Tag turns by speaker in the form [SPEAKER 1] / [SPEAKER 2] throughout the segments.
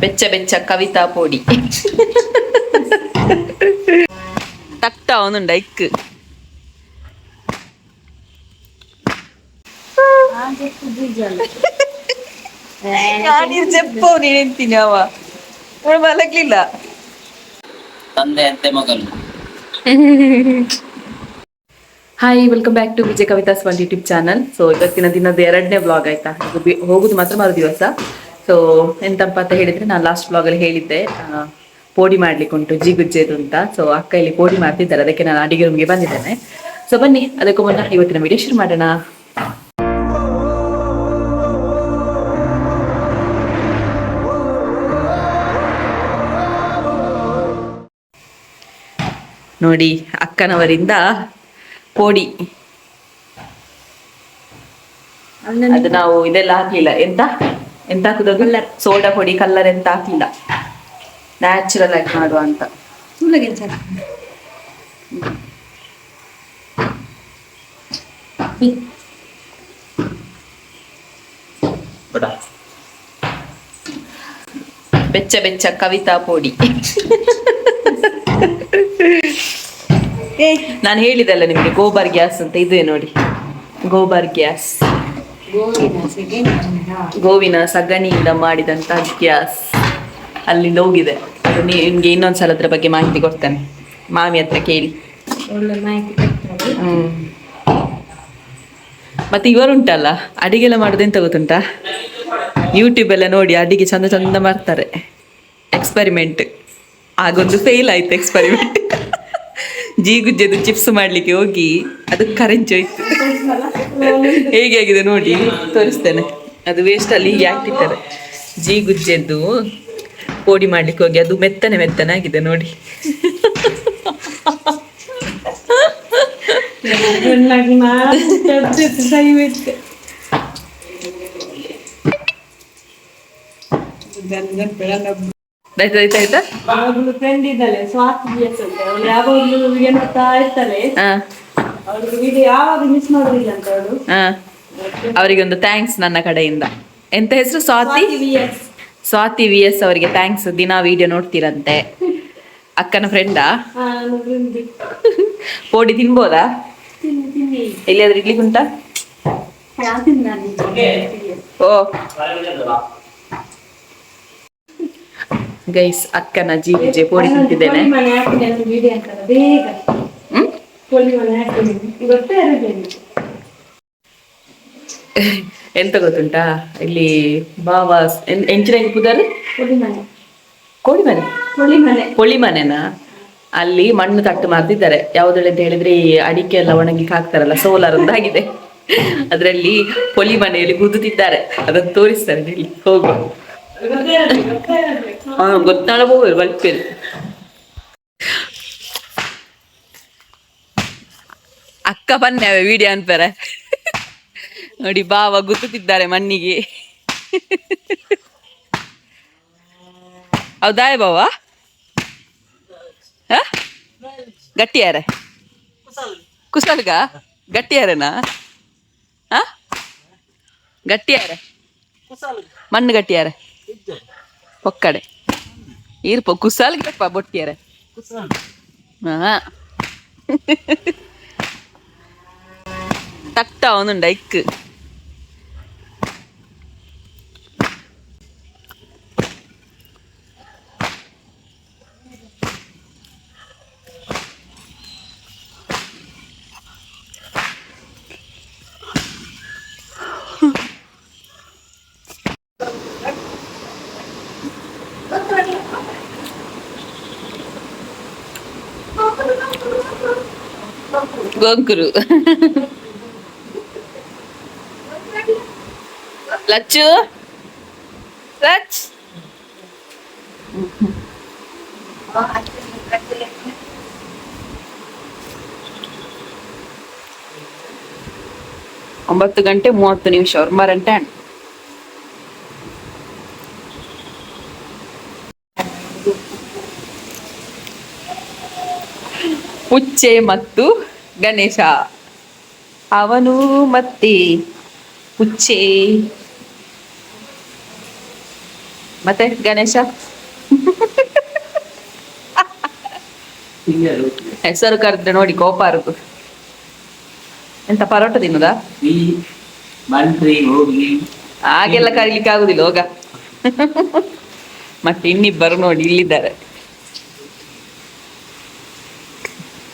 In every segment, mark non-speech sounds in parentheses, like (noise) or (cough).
[SPEAKER 1] ಬೆಚ್ಚ ಬೆಚ್ಚ ಕವಿತಾ ಪೋಡಿ. ತಟ್ಟ ಅವನುಂಡ ಇಕ್ ನಾನೀರ್ ಜಪ್ಪವ್ ನೀನೆಂತೀನಿ ಅವ ಅವಳು ಮಲಗ್ಲಿಲ್ಲ
[SPEAKER 2] ತಂದೆ ಅಂತೆ ಮಗನು
[SPEAKER 1] hi welcome back to Vijay Kavitha's own YouTube channel so ಇವತ್ತಿನ ದಿನದ ಎರಡನೇ ಬ್ಲಾಗ್ ಆಯ್ತಾ ಇದು ಬಿ- ಹೋಗುದು ಮಾತ್ರ ಮರು ದಿವಸ ಸೊ ಎಂತಪ್ಪ ಅಂತ ಹೇಳಿದ್ರೆ ನಾನು ಲಾಸ್ಟ್ ಬ್ಲಾಗ್ ಅಲ್ಲಿ ಹೇಳಿದ್ದೆ ಪೋಡಿ ಮಾಡ್ಲಿಕ್ಕೆ ಉಂಟು ಜಿಗುಜ್ಜೆದು ಅಂತ. ಸೊ ಅಕ್ಕ ಇಲ್ಲಿ ಪೋಡಿ ಮಾಡ್ತಿದ್ದಾರೆ ಅದಕ್ಕೆ ನಾನು ಅಡಿಗೆ ರೂಮ್ಗೆ ಬಂದಿದ್ದೇನೆ. ಸೊ ಬನ್ನಿ ಅದಕ್ಕೂ ಮುನ್ನ ಇವತ್ತಿನ ವಿಡಿಯೋ ಶುರು ಮಾಡೋಣ. ನೋಡಿ ಅಕ್ಕನವರಿಂದ ಪೋಡಿ. ಅದು ನಾವು ಇದೆಲ್ಲ ಹಾಕ್ಲಿಲ್ಲ ಎಂತ? ಎಂತ ಹಾಕುದು? ಕಲ್ಲರ್ ಸೋಡಾ ಪೊಡಿ ಕಲ್ಲರ್ ಎಂತ ಹಾಕ್ಲಿಲ್ಲ. ನ್ಯಾಚುರಲ್ ಆಗಿ ಮಾಡುವ ಅಂತ.
[SPEAKER 2] ಬಡ
[SPEAKER 1] ಬೆಚ್ಚ ಬೆಚ್ಚ ಕವಿತಾ ಪೋಡಿ. ನಾನು ಹೇಳಿದಲ್ಲ ನಿಮಗೆ ಗೋಬರ್ ಗ್ಯಾಸ್ ಅಂತ ಇದೆ ನೋಡಿ. ಗೋಬರ್ ಗ್ಯಾಸ್. ಗೋವಿನ ಸಗಣಿಯಿಂದ ಮಾಡಿದಂತ ಗ್ಯಾಸ್ ಅಲ್ಲಿಂದ ಹೋಗಿದೆ. ಅದು ನಿಮ್ಗೆ ಇನ್ನೊಂದ್ಸಲ ಅದ್ರ ಬಗ್ಗೆ ಮಾಹಿತಿ ಕೊಡ್ತೇನೆ. ಮಾಮಿ ಹತ್ರ ಕೇಳಿ. ಹ್ಮ್. ಮತ್ತೆ ಇವರುಂಟಲ್ಲ? ಅಡಿಗೆಲ್ಲ ಮಾಡುದು ಎಂತ ಗೊತ್ತುಂಟಾ? ಯೂಟ್ಯೂಬ್ ಎಲ್ಲ ನೋಡಿ ಅಡಿಗೆ ಚಂದ ಚಂದ ಮಾಡ್ತಾರೆ. ಎಕ್ಸ್ಪೆರಿಮೆಂಟ್ ಆಗೊಂದು ಫೇಲ್ ಆಯ್ತು ಎಕ್ಸ್ಪೆರಿಮೆಂಟ್ ಜೀಗುಜ್ಜೆದು ಚಿಪ್ಸ್ ಮಾಡ್ಲಿಕ್ಕೆ ಹೋಗಿ ಅದು ಕರೆಂಚ್ ಹೋಯ್ತು. ಹೇಗೆ ಆಗಿದೆ ನೋಡಿ ತೋರಿಸ್ತೇನೆ. ಅದು ವೇಸ್ಟ್ ಅಲ್ಲಿ ಹೀಗೆ ಹಾಕ್ತಿರ್ತಾರೆ. ಜೀಗುಜ್ಜೆದ್ದು ಪೋಡಿ ಮಾಡ್ಲಿಕ್ಕೆ ಹೋಗಿ ಅದು ಮೆತ್ತನೆ ಮೆತ್ತನೆ ಆಗಿದೆ ನೋಡಿ. ಆಯ್ತಾ ಆಯ್ತಾ ಆಯ್ತಾ?
[SPEAKER 3] ಅವಳು ಫ್ರೆಂಡ್ ಇದ್ದಾಳೆ ಸ್ವಾತಿ ಎಸ್ ಅಂತ ಅವಳು ಯಾವಾಗಲೂ ವಿಡಿಯೋ ನೋಡ್ತಾ ಇರ್ತಾಳೆ ಅವಳು ವಿಡಿಯೋ ಯಾವಾಗ ಮಿಸ್ ಮಾಡೋದಿಲ್ಲ ಅಂತ ಅವಳು?
[SPEAKER 1] ಅವರಿಗೆ ಒಂದು ಥ್ಯಾಂಕ್ಸ್ ನನ್ನ ಕಡೆಯಿಂದ. ಎಂತ ಹೆಸರು ಸ್ವಾತಿ? ಸ್ವಾತಿ ವಿ ಎಸ್ ಅವರಿಗೆ ಥ್ಯಾಂಕ್ಸ್ ದಿನ ವಿಡಿಯೋ ನೋಡ್ತೀರಂತೆ. ಅಕ್ಕನ ಫ್ರೆಂಡಾ. ಪೋಡಿ ತಿನ್ಬೋದಾ? ಎಲ್ಲಿಯಾದ್ರೂ ಇಡ್ಲಿಕ್ಕೆ ಉಂಟಾ ಓ. ಗೈಸ್ ಅಕ್ಕನ ಜಿ ವಿಜಯ್ ಪೋಡಿ ತಿಂತಿದ್ದೇನೆ. ಎಂತ ಗೊತ್ತುಂಟಾ? ಇಲ್ಲಿ ಬಾವ ಎಂಚಿನ ಪುದರ್
[SPEAKER 3] ಕೋಳಿ ಮನೆ. ಕೋಳಿ ಮನೆ?
[SPEAKER 1] ಮನೆನ? ಅಲ್ಲಿ ಮಣ್ಣು ತಟ್ಟು ಮಾಡ್ತಿದ್ದಾರೆ ಯಾವ್ದ್ರಲ್ಲಿ ಅಂತ ಹೇಳಿದ್ರೆ ಈ ಅಡಿಕೆ ಎಲ್ಲ ಒಣಗಿಕ್ ಹಾಕ್ತಾರಲ್ಲ ಸೋಲಾರ್ ಒಂದಾಗಿದೆ. ಅದರಲ್ಲಿ ಪೊಲಿ ಮನೆಯಲ್ಲಿ ಗುದ್ದುತ್ತಿದ್ದಾರೆ. ಅದನ್ನು ತೋರಿಸ್ತಾರೆ ಇಲ್ಲಿ. ಹೋಗುವ. ಹಾ ಗೊತ್ತಾಳ ಬಲ್ಪೇರಿ ಅಕ್ಕ ಬನ್ನಿ ವಿಡಿಯೋ ಅಂತಾರೆ ನೋಡಿ ಬಾವ ಗುತ್ತುತ್ತಿದ್ದಾರೆ ಮಣ್ಣಿಗೆ. ಹೌದಾಯ ಬಾವ? ಗಟ್ಟಿಯಾರೆ? ಕುಸಲ್ಗ? ಗಟ್ಟಿಯಾರೆನಾ? ಹ? ಗಟ್ಟಿಯಾರೆ? ಮಣ್ಣು ಗಟ್ಟಿಯಾರೆ? ಪೊಕ್ಕಡೆ ಈರ್ಪ ಕುಸಲ್ಗಪ್ಪ ಬೊಟ್ಟಿಯಾರೆ ಹಾ ತಟ್ಟ ಅವನುಂಡ ಇಕ್ ಗೋಂಕುರು. ಲಚ್ಚು? ಲಚ್? ಒಂಬತ್ತು ಗಂಟೆ ಮೂವತ್ತು ನಿಮಿಷ ಒರ್ಮರಂಟೆ ಉಚ್ಚೆ ಮತ್ತು ಗಣೇಶ. ಅವನು ಮತ್ತೆ ಹುಚ್ಚೆ. ಮತ್ತೆ ಗಣೇಶ? ಹೆಸರು ಕರೆದ್ರೆ ನೋಡಿ ಕೋಪ ಅರ್ದು ಎಂತ ಪರೋಟ ತಿನ್ನುದಾ? ಹಾಗೆಲ್ಲ ಕರೀಲಿಕ್ಕೆ ಆಗುದಿಲ್ಲ, ಹೋಗ. ಮತ್ತೆ ಇನ್ನಿಬ್ಬರು ನೋಡಿ ಇಲ್ಲಿದ್ದಾರೆ.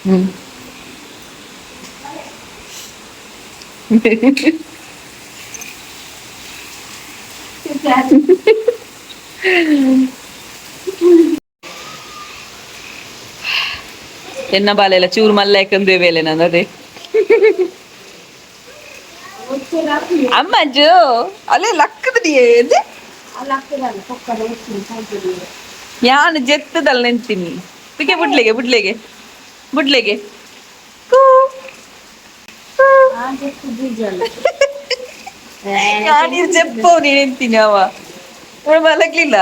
[SPEAKER 1] ಹ್ಮ್. ಎನ್ನ ಬಾಲೆಲ್ಲ ಚೂರು ಮಲ್ಲ ಯಾಕಂದ್ರೆ ಬೇಲೆ ನಾನು ಅದೇ ಅಮ್ಮಜ್ಜು ಅಲ್ಲೇ ಲಕ್ಕದ ಏದೆ ಯಾನು ಜೆತ್ತದಲ್ಲ ನಿಂತೀನಿ ಬಿಗೆ ಬುಡ್ಲೆಗೆ ಬುಡ್ಲೆಗೆ ಬುಡ್ಲೆಗೆ ಕೂ. ನಾನು ಜೆಪ್ಪವ್ ನೀ ನಿಂತೀನಿ ಅವ? ಅವ್ಳು ಮಲಗ್ಲಿಲ್ಲ.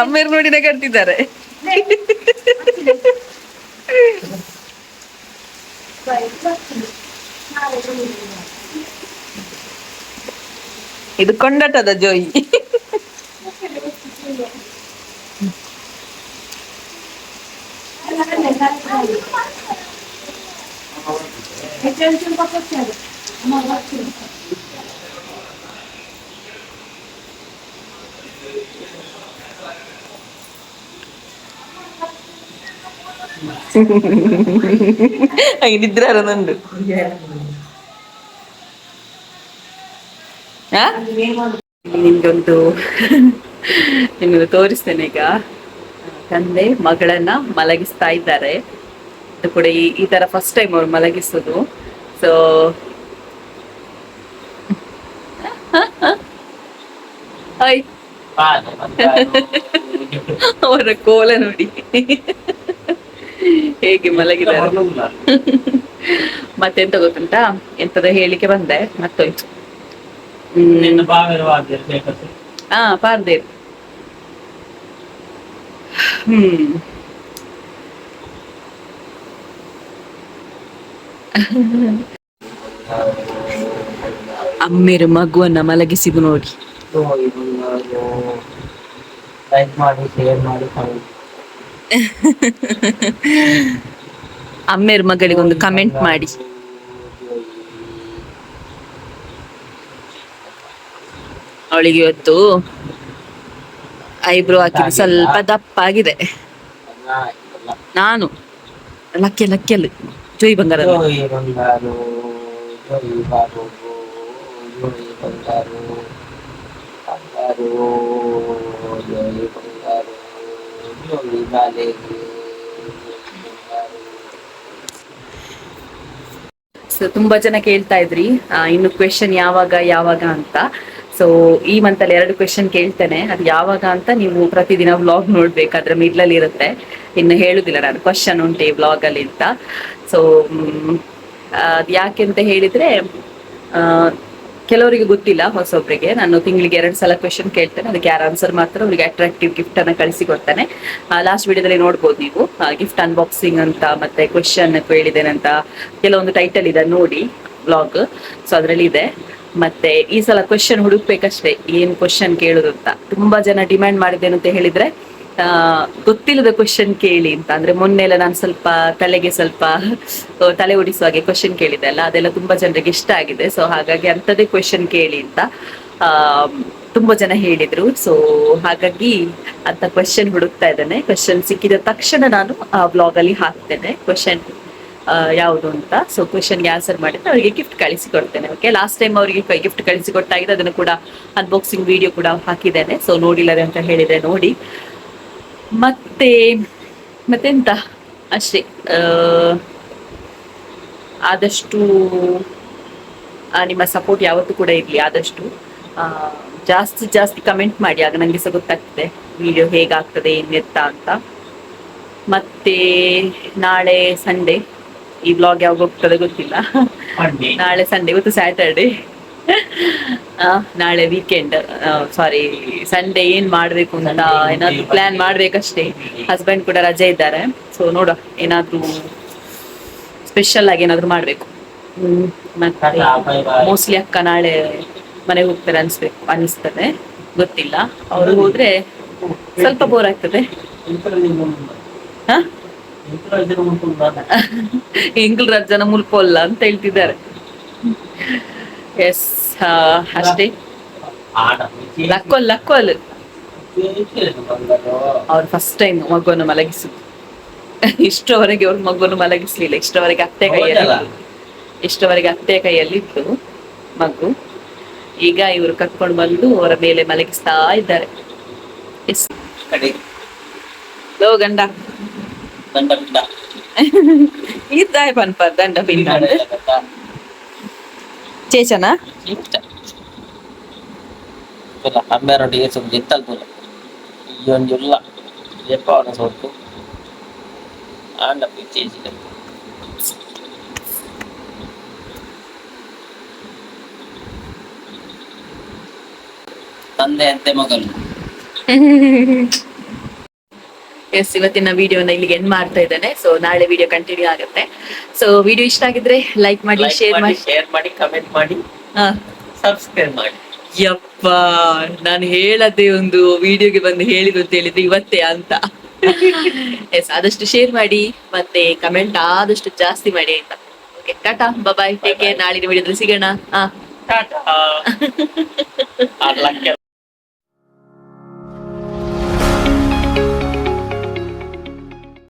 [SPEAKER 1] ಅಮ್ಮೇರು ನೋಡಿನ ಕಟ್ತಿದ್ದಾರೆ ಇದು ಕೊಂಡಟದ ಜೋಯಿ. ಹಾಗೆ ನಿದ್ರೆ ನಂದು ಆ? ನಿಮ್ಗೊಂದು ನಿಮ್ಗೆ ತೋರಿಸ್ತೇನೆ ಈಗ. ತಂದೆ ಮಗಳನ್ನ ಮಲಗಿಸ್ತಾ ಇದ್ದಾರೆ. ಇದು ಕೂಡ ಈ ಈ ತರ ಫಸ್ಟ್ ಟೈಮ್ ಅವ್ರು ಮಲಗಿಸೋದು. ಸೊ ಹಾಯ್
[SPEAKER 2] ಪಾದ
[SPEAKER 1] ಅವರ ಕೋಲ ನೋಡಿ ಹೇಗೆ ಮಲಗಿದ್ದಾರೆ ಮತ್ತೆಂತ ಗೊತ್ತುಂಟಾ ಎಂತದ ಹೇಳಿಕೆ ಬಂದೆ ಮತ್ತೋಯ್ತು
[SPEAKER 2] ನಿನ್ನ ಬಾವಿರವಾಗಿರ್ಬೇಕು
[SPEAKER 1] ಹಾ ಪಾರ್ದೇವ್ ಹ್ಮ್ (laughs) ಅಮ್ಮೇರು ಮಗುವನ್ನ ಮಲಗಿಸಿದು ನೋಡಿ. (laughs)
[SPEAKER 2] comment
[SPEAKER 1] ಮಗಳಿಗೆ ಒಂದು ಕಮೆಂಟ್ ಮಾಡಿ. ಅವಳಿಗೆ ಇವತ್ತು ಐಬ್ರೋ ಹಾಕಿದ್ದು ಸ್ವಲ್ಪ ದಪ್ಪ ಆಗಿದೆ ನಾನು ಲಕ್ಕೆ ಲಕ್ಕೆಲ್. ಜೋಯಿ ಬಂಗಾರ
[SPEAKER 2] ಜೋಯಿ ಬಂಗಾರು ಜೋಯಿ ಬಾರು ಜೋಯಿ ಬಂಗಾರು ಬಂಗಾರು ಜೋಯಿ ಬಂಗಾರು ಜೋಯಿ ಬಾಲೆಗೆ ಬಂಗಾರು
[SPEAKER 1] ಸೊ ತುಂಬಾ ಜನ ಕೇಳ್ತಾ ಇದ್ರಿ. ಇನ್ನು ಕ್ವೆಶನ್ ಯಾವಾಗ ಯಾವಾಗ ಅಂತ. ಸೊ ಈ ಮಂತ್ ಅಲ್ಲಿ ಎರಡು ಕ್ವೆಶನ್ ಕೇಳ್ತೇನೆ. ಅದು ಯಾವಾಗ ಅಂತ ನೀವು ಪ್ರತಿದಿನ ವ್ಲಾಗ್ ನೋಡ್ಬೇಕಾದ್ರೆ ಮಿಡ್ಲಲ್ಲಿ ಇರುತ್ತೆ. ಇನ್ನು ಹೇಳುದಿಲ್ಲ ನಾನು. ಕ್ವಶನ್ ಉಂಟು ಈ ವ್ಲಾಗ್ ಅಲ್ಲಿ ಅಂತ. ಸೊ ಅದು ಯಾಕೆ ಅಂತ ಹೇಳಿದ್ರೆ ಕೆಲವರಿಗೆ ಗೊತ್ತಿಲ್ಲ ಹೊಸೊಬ್ರಿಗೆ. ನಾನು ತಿಂಗಳಿಗೆ ಎರಡು ಸಲ ಕ್ವೆಶನ್ ಕೇಳ್ತೇನೆ. ಅದಕ್ಕೆ ಯಾರು ಆನ್ಸರ್ ಮಾತ್ರ ಅವರಿಗೆ ಅಟ್ರಾಕ್ಟಿವ್ ಗಿಫ್ಟ್ ಅನ್ನ ಕಳಿಸಿ ಕೊಡ್ತೇನೆ. ಲಾಸ್ಟ್ ವಿಡಿಯೋದಲ್ಲಿ ನೋಡ್ಬೋದು ನೀವು. ಗಿಫ್ಟ್ ಅನ್ಬಾಕ್ಸಿಂಗ್ ಅಂತ, ಮತ್ತೆ ಕ್ವೆಶನ್ ಕೇಳಿದ್ದೇನೆ ಅಂತ. ಕೆಲವೊಂದು ಟೈಟಲ್ ಇದೆ ನೋಡಿ ಬ್ಲಾಗ್ ಸೊ ಅದರಲ್ಲಿ ಇದೆ ಮತ್ತೆ ಈ ಸಲ ಕ್ವಶನ್ ಹುಡುಕ್ಬೇಕಷ್ಟೇ ಏನ್ ಕ್ವಶನ್ ಕೇಳುದು ಅಂತ. ತುಂಬಾ ಜನ ಡಿಮ್ಯಾಂಡ್ ಮಾಡಿದ್ದೇನು ಅಂತ ಹೇಳಿದ್ರೆ ಗೊತ್ತಿಲ್ಲದ ಕ್ವಶನ್ ಕೇಳಿ ಅಂತ. ಅಂದ್ರೆ ಮೊನ್ನೆ ಎಲ್ಲ ನಾನು ಸ್ವಲ್ಪ ತಲೆಗೆ ಸ್ವಲ್ಪ ತಲೆ ಓಡಿಸುವ ಹಾಗೆ ಕ್ವಶನ್ ಕೇಳಿದೆ ಅಲ್ಲ ಅದೆಲ್ಲ ತುಂಬಾ ಜನರಿಗೆ ಇಷ್ಟ ಆಗಿದೆ. ಸೊ ಹಾಗಾಗಿ ಅಂತದೇ ಕ್ವಶನ್ ಕೇಳಿ ಅಂತ ಆ, ತುಂಬಾ ಜನ ಹೇಳಿದ್ರು. ಸೊ ಹಾಗಾಗಿ ಅಂತ ಕ್ವಶನ್ ಹುಡುಕ್ತಾ ಇದ್ದೇನೆ. ಕ್ವಶನ್ ಸಿಕ್ಕಿದ ತಕ್ಷಣ ನಾನು ಆ ಬ್ಲಾಗ್ ಅಲ್ಲಿ ಹಾಕ್ತೇನೆ. ಕ್ವೆಶನ್ ಯಾವುದು ಅಂತ? ಸೊ ಕ್ವೆಶನ್ಗೆ ಆನ್ಸರ್ ಮಾಡಿದ್ರೆ ಅವರಿಗೆ ಗಿಫ್ಟ್ ಕಳಿಸಿ ಕೊಡ್ತೇನೆ ಓಕೆ ಲಾಸ್ಟ್ ಟೈಮ್ ಅವರಿಗೆ ಗಿಫ್ಟ್ ಕಳಿಸಿ ಕೊಟ್ಟಾಗಿದೆ ಅದನ್ನು ಕೂಡ ಅನ್ಬಾಕ್ಸಿಂಗ್ ವಿಡಿಯೋ ಕೂಡ ಹಾಕಿದ್ದೇನೆ. ಸೊ ನೋಡಿಲ್ಲದೆ ಅಂತ ಹೇಳಿದೆ ನೋಡಿ. ಮತ್ತೆ, ಮತ್ತೆಂತ? ಅಷ್ಟೇ ಆದಷ್ಟು ನಿಮ್ಮ ಸಪೋರ್ಟ್ ಯಾವತ್ತೂ ಕೂಡ ಇರಲಿ, ಆದಷ್ಟು ಜಾಸ್ತಿ ಜಾಸ್ತಿ ಕಮೆಂಟ್ ಮಾಡಿ, ಆಗ ನನಗೆ ಸಹ ಗೊತ್ತಾಗ್ತದೆ ವಿಡಿಯೋ ಹೇಗಾಗ್ತದೆ ಏನಿರ್ತಾ ಅಂತ. ಮತ್ತೆ, ನಾಳೆ ಸಂಡೇ ಈ ಬ್ಲಾಗ್ ಯಾವಾಗ ಹೋಗ್ತದೆ ಗೊತ್ತಿಲ್ಲ. ನಾಳೆ ಸಂಡೆ ಇವತ್ತು ಸ್ಯಾಟರ್ಡೆ ನಾಳೆ ವೀಕೆಂಡ್ ಸಾರಿ ಸಂಡೆ ಏನ್ ಮಾಡ್ಬೇಕು ಅಂತ ಏನಾದ್ರೂ ಪ್ಲಾನ್ ಮಾಡ್ಬೇಕಷ್ಟೇ. ಹಸ್ಬೆಂಡ್ ಕೂಡ ರಜೆ ಇದ್ದಾರೆ. ಸೊ ನೋಡ ಏನಾದ್ರೂ ಸ್ಪೆಷಲ್ ಆಗಿ ಏನಾದ್ರು ಮಾಡ್ಬೇಕು. ಮತ್ತೆ. ಮೋಸ್ಟ್ಲಿ ಅಕ್ಕ ನಾಳೆ ಮನೆಗೆ ಹೋಗ್ತಾರೆ ಅನ್ಸ್ಬೇಕು ಅನಿಸ್ತದೆ. ಗೊತ್ತಿಲ್ಲ. ಅವ್ರು ಹೋದ್ರೆ ಸ್ವಲ್ಪ ಬೋರ್ ಆಗ್ತದೆ. ಹ? ಎಂಕಲ್ ರಜನ ಮುಲ್ಪೋಲ್ಲ ಅಂತ ಹೇಳ್ತಿದ್ದಾರೆ. ಎಸ್ ಅಷ್ಟೇ. ಲಕ್ಕೋಲ್ ಲಕ್ಕೋಲ್ ಅವ್ರು ಫಸ್ಟ್ ಟೈಮ್ ಮಗುವನ್ನು ಮಲಗಿಸಿದ್ರು ಇಷ್ಟವರೆಗೆ ಅವ್ರ ಮಗುವನ್ನು ಮಲಗಿಸ್ಲಿಲ್ಲ. ಇಷ್ಟವರೆಗೆ ಅತ್ತೆ ಕೈಯಲ್ಲಿ ಇಷ್ಟವರೆಗೆ ಅತ್ತೆ ಕೈಯಲ್ಲಿ ಇತ್ತು ಮಗು. ಈಗ ಇವರು ಕರ್ಕೊಂಡು ಬಂದು ಅವರ ಮೇಲೆ ಮಲಗಿಸ್ತಾ ಇದ್ದಾರೆ. ಲೋ ಗಂಡ. ಇದ್ದಾಯ ಪನ್ಪ ದಂಡ ಪಿಂಡ ಚೇಚನ
[SPEAKER 2] ತುಲ ಹಮ್ಮೆರೊಟ್ಟಿಗೆ ಸ್ವಲ್ಪ ಗೆತ್ತಲ್ ತುಲ ಈ ಒಂದು ಇಲ್ಲ ಜಪ್ಪವನ ಸೊಟ್ಟು ಆಂಡ ಪಿಚ್ಚೇಸಿದೆ ತಂದೆ ಅಂತೆ ಮಗನು
[SPEAKER 1] ಎಸ್ ಇವತ್ತಿನ ವಿಡಿಯೋನ ಇಲ್ಲಿಗೆ ಎಂಡ್ ಮಾಡ್ತಾ ಇದ್ದೇನೆ. ಸೊ ನಾಳೆ ವಿಡಿಯೋ ಕಂಟಿನ್ಯೂ ಆಗುತ್ತೆ. ಸೊ ವಿಡಿಯೋ ಇಷ್ಟ ಆಗಿದ್ರೆ ಲೈಕ್ ಮಾಡಿ ಶೇರ್ ಮಾಡಿ
[SPEAKER 2] ಶೇರ್ ಮಾಡಿ ಕಮೆಂಟ್ ಮಾಡಿ.
[SPEAKER 1] ಹಾ.
[SPEAKER 2] ಸಬ್ಸ್ಕ್ರೈಬ್ ಮಾಡಿ.
[SPEAKER 1] ಯಪ್ಪ ನಾನು ಹೇಳದೆ ಒಂದು ವಿಡಿಯೋಗೆ ಬಂದು ಹೇಳಿದ್ದು ಅಂತ ಹೇಳಿದ್ರೆ ಇವತ್ತೇ ಅಂತ. (laughs) ಎಸ್ ಆದಷ್ಟು ಶೇರ್ ಮಾಡಿ ಮತ್ತೆ ಕಮೆಂಟ್ ಆದಷ್ಟು ಜಾಸ್ತಿ ಮಾಡಿ ಆಯ್ತಾ okay tata bye take care ನಾಳಿನ ವಿಡಿಯೋದಲ್ಲಿ ಸಿಗೋಣ. ಹಾ.
[SPEAKER 2] ಟಾಟಾ. (laughs)